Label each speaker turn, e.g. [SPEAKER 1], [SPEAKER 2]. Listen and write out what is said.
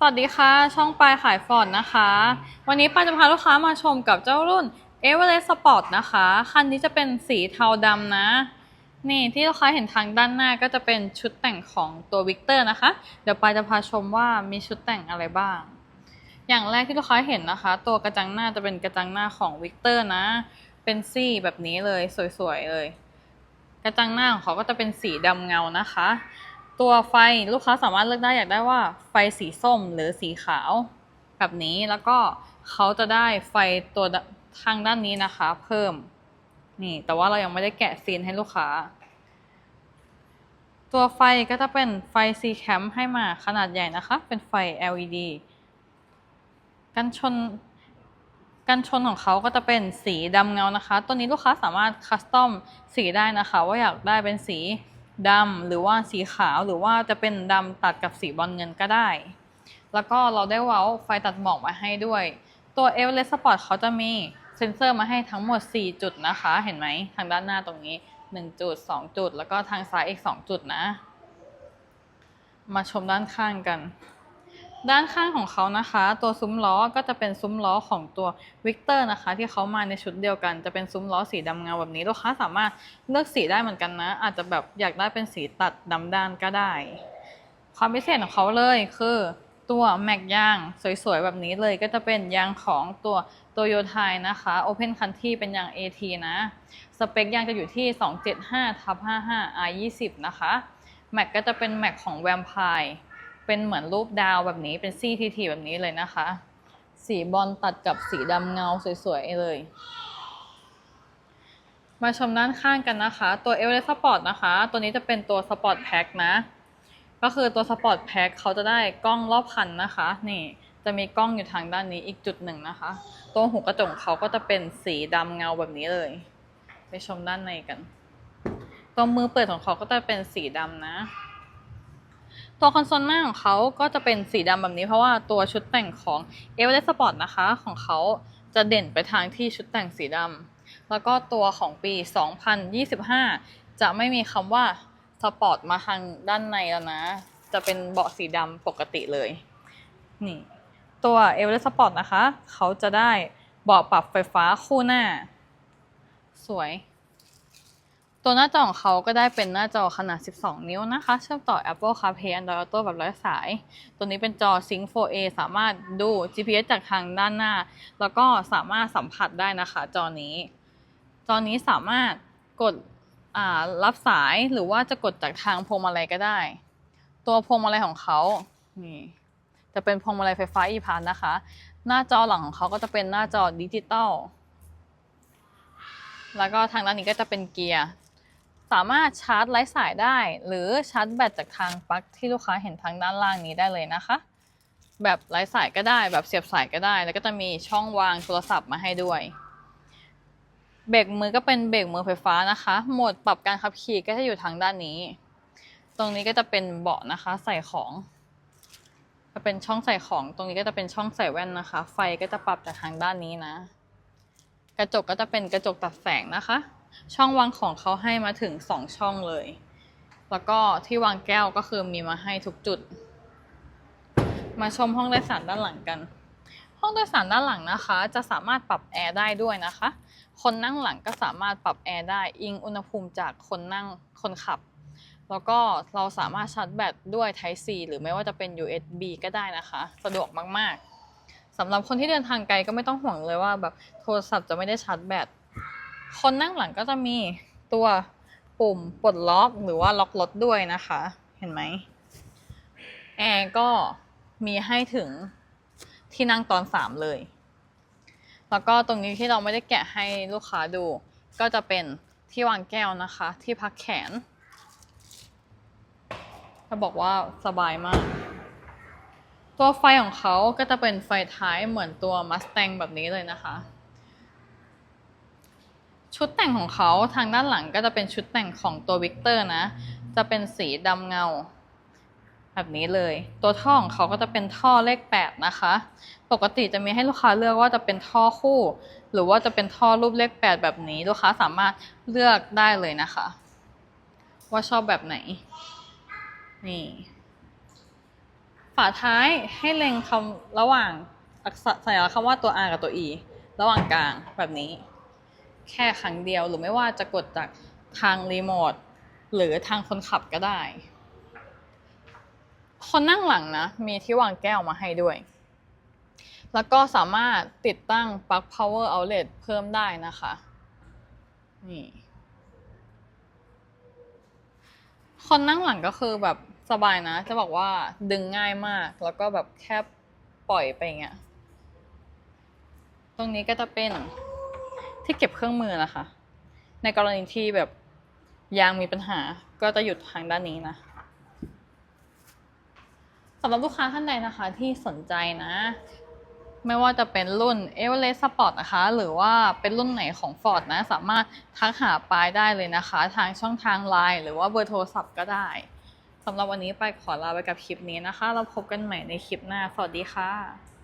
[SPEAKER 1] สวัสดีค่ะ ช่องปลายขายฟอร์ดนะคะ วันนี้ปายจะพาลูกค้ามาชมกับเจ้ารุ่น e v e r e s t Sport นะคะ คันนี้จะเป็นสีเทาดำนะ นี่ที่ลูกค้าเห็นทางด้านหน้าก็จะเป็นชุดแต่งของตัววิกเตอร์นะคะ เดี๋ยวปายจะพาชมว่ามีชุดแต่งอะไรบ้าง อย่างแรกที่ลูกค้าเห็นนะคะ ตัวกระจังหน้าจะเป็นกระจังหน้าของวิกเตอร์นะ เป็นซี่แบบนี้เลยสวยๆเลย กระจังหน้าของเขาก็จะเป็นสีดำเงานะคะ ตัวไฟลูกค้าสามารถเลือกได้อยากได้ว่าไฟสีส้มหรือสีขาว แบบนี้แล้วก็เขาจะได้ไฟตัวทางด้านนี้นะคะ เพิ่มนี่ แต่ว่าเรายังไม่ได้แกะซีนให้ลูกค้า ตัวไฟก็จะเป็นไฟ C cam ให้มาขนาดใหญ่นะคะ เป็นไฟ LED กันชนกันชนของเขาก็จะเป็นสีดำเงานะคะ ตัวนี้ลูกค้าสามารถคัสตอมสีได้นะคะ ว่าอยากได้เป็นสี ดำหรือว่าสีขาวหรือว่าจะเป็นดำตัดกับสีบอลเงินก็ได้ แล้วก็เราได้เว้าไฟตัดหมอกมาให้ด้วย ตัว e v e r e s t Sport เขาจะมีเซ็นเซอร์มาให้ทั้งหมด 4 จุดนะคะ เห็นไหมทางด้านหน้าตรงนี้ 1 จุด 2 จุด แล้วก็ทางซ้ายอีก 2 จุดนะ มาชมด้านข้างกัน ด้านข้างของเขานะคะ ตัวซุ้มล้อก็จะเป็นซุ้มล้อของตัววิกเตอร์นะคะ ที่เขามาในชุดเดียวกัน จะเป็นซุ้มล้อสีดำเงาแบบนี้ลูกค้าสามารถเลือกสีได้เหมือนกันนะ อาจจะแบบอยากได้เป็นสีตัดดำด้านก็ได้ ความพิเศษของเขาเลยคือตัวแม็กยางสวยๆ แบบนี้เลยก็จะเป็นยางของตัวโตโยไทยนะคะ Open Country เป็นยาง AT นะ สเปคยางจะอยู่ที่ 275ทับ55 R 20 นะคะ แม็กก็จะเป็นแม็กของแวมไพร์ เป็นเหมือนรูปดาวแบบนี้เป็นซี่ทีๆแบบนี้เลยนะคะ สีบอลตัดกับสีดำเงาสวยๆเลย มาชมด้านข้างกันนะคะ ตัว e v e r e s t Sport นะคะ ตัวนี้จะเป็นตัว Sport Pack นะ ก็คือตัว Sport Pack เขาจะได้กล้องรอบคันนะคะ นี่จะมีกล้องอยู่ทางด้านนี้อีกจุดหนึ่งนะคะ ตัวหูกระจกเขาก็จะเป็นสีดำเงาแบบนี้เลย ไปชมด้านในกัน ตัวมือเปิดของเขาก็จะเป็นสีดำนะ ตัวคอนโซลหน้าของเขาก็จะเป็นสีดำแบบนี้เพราะว่าตัวชุดแต่งของ e v e r e s t Sport นะคะของเขาจะเด่นไปทางที่ชุดแต่งสีดำแล้วก็ตัวของปี 2025 จะไม่มีคำว่าสปอร์ตมาทางด้านในแล้วนะ จะเป็นเบาะสีดำปกติเลย นี่ตัว e v e r e s t Sport นะคะ เขาจะได้เบาะปรับไฟฟ้าคู่หน้า สวย ตัวหน้าจอของเขาก็ได้เป็นหน้าจอขนาด 12 นิ้วนะคะ เชื่อมต่อ Apple CarPlay Android Auto แบบไร้สาย ตัวนี้เป็นจอ Sync 4A สามารถดู GPS จากทางด้านหน้า แล้วก็สามารถสัมผัสได้นะคะ จอนี้ จอนี้สามารถกดอ่ารับสายหรือว่าจะกดจากทางพวงมาลัยก็ได้ ตัวพวงมาลัยของเขานี่จะเป็นพวงมาลัยไฟฟ้า e p a s นะคะ หน้าจอหลังของเขาก็จะเป็นหน้าจอดิจิตอลแล้วก็ทางด้านนี้ก็จะเป็นเกียร์ สามารถชาร์จไร้สายได้ หรือชาร์จแบตจากทางปลั๊กที่ลูกค้าเห็นทางด้านล่างนี้ได้เลยนะคะ แบบไร้สายก็ได้แบบเสียบสายก็ได้ แล้วก็จะมีช่องวางโทรศัพท์มาให้ด้วย เบรกมือก็เป็นเบรกมือไฟฟ้านะคะ โหมดปรับการขับขี่ก็จะอยู่ทางด้านนี้ ตรงนี้ก็จะเป็นเบาะนะคะใส่ของจะเป็นช่องใส่ของ ตรงนี้ก็จะเป็นช่องใส่แว่นนะคะ ไฟก็จะปรับจากทางด้านนี้นะ กระจกก็จะเป็นกระจกตัดแสงนะคะ ช่องวางของเขาให้มาถึงสองช่องเลย แล้วก็ที่วางแก้วก็คือมีมาให้ทุกจุด มาชมห้องโดยสารด้านหลังกัน ห้องโดยสารด้านหลังนะคะ จะสามารถปรับแอร์ได้ด้วยนะคะ คนนั่งหลังก็สามารถปรับแอร์ได้อิงอุณหภูมิจากคนนั่งคนขับ แล้วก็เราสามารถชาร์จแบตด้วย Type C หรือไม่ว่าจะเป็น USB ก็ได้นะคะ สะดวกมากๆสำหรับคนที่เดินทางไกลก็ไม่ต้องห่วงเลยว่าแบบโทรศัพท์จะไม่ได้ชาร์จแบต คนนั่งหลังก็จะมีตัวปุ่มปลดล็อกหรือว่าล็อกรถด้วยนะคะ เห็นไหมแอร์ก็มีให้ถึงที่นั่งตอนสามเลย แล้วก็ตรงนี้ที่เราไม่ได้แกะให้ลูกค้าดู ก็จะเป็นที่วางแก้วนะคะ ที่พักแขนจะบอกว่าสบายมาก ตัวไฟของเขาก็จะเป็นไฟท้ายเหมือนตัว Mustang แบบนี้เลยนะคะ ชุดแต่งของเขาทางด้านหลังก็จะเป็นชุดแต่งของตัววิกเตอร์นะ จะเป็นสีดำเงา แบบนี้เลย ตัวท่อของเขาก็จะเป็นท่อเลข 8 นะคะ ปกติจะมีให้ลูกค้าเลือกว่าจะเป็นท่อคู่ หรือว่าจะเป็นท่อรูปเลข 8 แบบนี้ ลูกค้าสามารถเลือกได้เลยนะคะ ว่าชอบแบบไหน นี่ ฝาท้ายให้เล็งคำระหว่างสัญลักษณ์คำว่าตัว R กับตัว E ระหว่างกลางแบบนี้ แค่ครั้งเดียว หรือไม่ว่าจะกดจากทางรีโมทหรือทางคนขับก็ได้ คนนั่งหลังนะ มีที่วางแก้วมาให้ด้วย แล้วก็สามารถติดตั้งปลั๊ก power outlet เพิ่มได้นะคะ นี่ คนนั่งหลังก็คือแบบสบายนะ จะบอกว่าดึงง่ายมาก แล้วก็แบบแค่ปล่อยไปอย่างเงี้ย ตรงนี้ก็จะเป็น ที่เก็บเครื่องมือนะคะ ในกรณีที่แบบยางมีปัญหาก็จะหยุดทางด้านนี้นะสำหรับลูกค้าท่านใดนะคะที่สนใจนะ ไม่ว่าจะเป็นรุ่น e v e r e s t Sport นะคะ หรือว่าเป็นรุ่นไหนของ Ford นะ สามารถทักหาปายได้เลยนะคะ ทางช่องทาง Line หรือว่าเบอร์โทรศัพท์ก็ได้สำหรับวันนี้ไปขอลาไปกับคลิปนี้นะคะ เราพบกันใหม่ในคลิปหน้า สวัสดีค่ะ